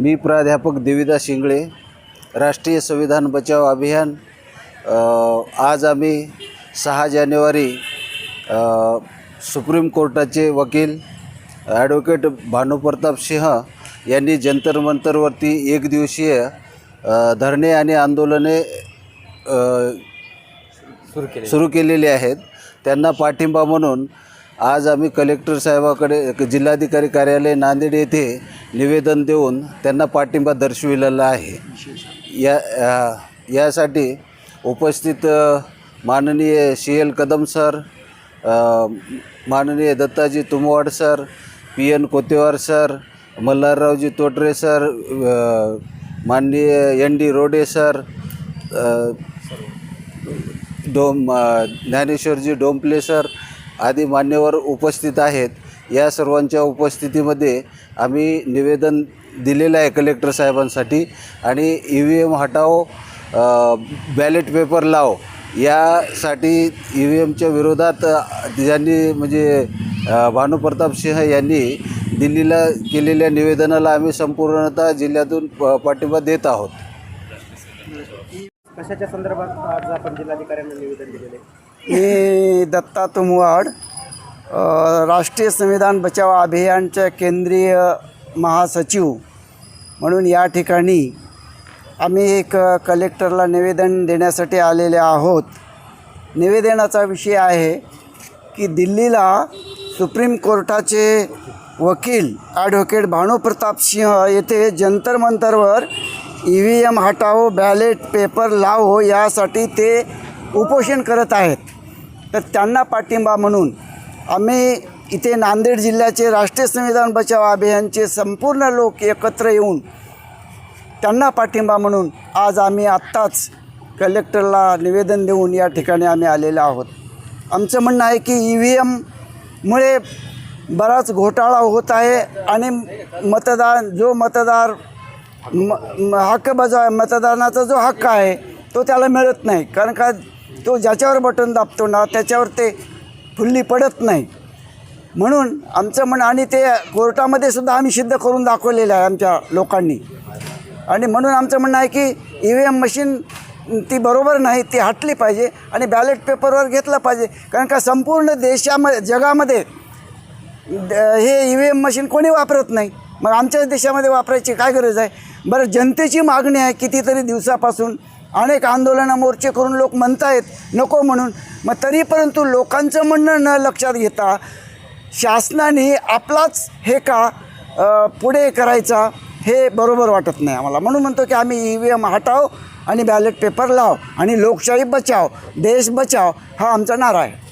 मी प्राध्यापक देविदास शिंगळे राष्ट्रीय संविधान बचाव अभियान आज आम्ही सहा जानेवारी सुप्रीम कोर्टाचे वकील ॲडव्होकेट भानुप्रताप सिंह यांनी जंतर मंतरवरती एक दिवसीय धरणे आणि आंदोलने सुरू केलेले आहेत. त्यांना पाठिंबा म्हणून आज आम्ही कलेक्टर साहेबाकडे जिल्हाधिकारी कार्यालय नांदेड येथे निवेदन देऊन त्यांना पाठिंबा दर्शविलेला आहे. या यासाठी उपस्थित माननीय सी एल कदम सर माननीय Dattaji Tumwad sir P N Kotewar sir Malharraoji Totre sir माननीय N D Rode sir Dom Dnyaneshwarji Dompale sir आदी मान्यवर उपस्थित आहेत. या सर्वांच्या उपस्थितीमध्ये आम्ही निवेदन दिलेलं आहे कलेक्टर साहेबांसाठी. आणि ई व्ही एम हटाव बॅलेट पेपर लाव यासाठी ई व्ही एमच्या विरोधात ज्यांनी म्हणजे भानुप्रताप सिंह यांनी दिल्लीला केलेल्या निवेदनाला आम्ही संपूर्णतः जिल्ह्यातून प- पाठिंबा देत आहोत. कशाच्या संदर्भात आज आपण जिल्हाधिकाऱ्यांना निवेदन दिलेले मी दत्ता तुमवाड राष्ट्रीय संविधान बचाव अभियानच्या केंद्रीय महासचिव म्हणून या ठिकाणी आम्ही एक कलेक्टरला निवेदन देण्यासाठी आलेले आहोत. निवेदनाचा विषय आहे की दिल्लीला सुप्रीम कोर्टाचे वकील ॲडव्होकेट भानुप्रताप सिंह येथे जंतर मंतरवर ई व्ही एम हटाओ बॅलेट पेपर लावो यासाठी ते उपोषण करत आहेत. तर त्यांना पाठिंबा म्हणून आम्ही इथे नांदेड जिल्ह्याचे राष्ट्रीय संविधान बचाव अभियानचे संपूर्ण लोक एकत्र येऊन त्यांना पाठिंबा म्हणून आज आम्ही आत्ताच कलेक्टरला निवेदन देऊन या ठिकाणी आम्ही आलेलो आहोत. आमचं म्हणणं आहे की ई व्ही एममुळे बराच घोटाळा होत आहे आणि मतदान जो मतदार म हक्क बजाव मतदानाचा जो हक्क आहे तो त्याला मिळत नाही. कारण का तो ज्याच्यावर बटन दाबतो ना त्याच्यावर ते फुल्ली पडत नाही. म्हणून आमचं म्हण आणि ते कोर्टामध्ये सुद्धा आम्ही सिद्ध करून दाखवलेलं आहे आमच्या लोकांनी. आणि म्हणून आमचं म्हणणं आहे की ई व्ही एम मशीन ती बरोबर नाही ती हटली पाहिजे आणि बॅलेट पेपरवर घेतलं पाहिजे. कारण का संपूर्ण देशामध्ये जगामध्ये द- हे ई व्ही एम मशीन कोणी वापरत नाही. मग आमच्याच देशामध्ये वापरायची काय गरज आहे? बरं जनतेची मागणी आहे कितीतरी दिवसापासून अनेक आंदोलनं मोर्चे करून लोक म्हणतायत नको म्हणून. मग तरी परंतु लोकांचं म्हणणं न लक्षात घेता शासनाने आपलाच हे का पुढे करायचा हे बरोबर वाटत नाही आम्हाला. म्हणून म्हणतो की आम्ही ई व्ही एम हटाव आणि बॅलेट पेपर लाव आणि लोकशाही बचाव देश बचाव हा आमचा नारा आहे.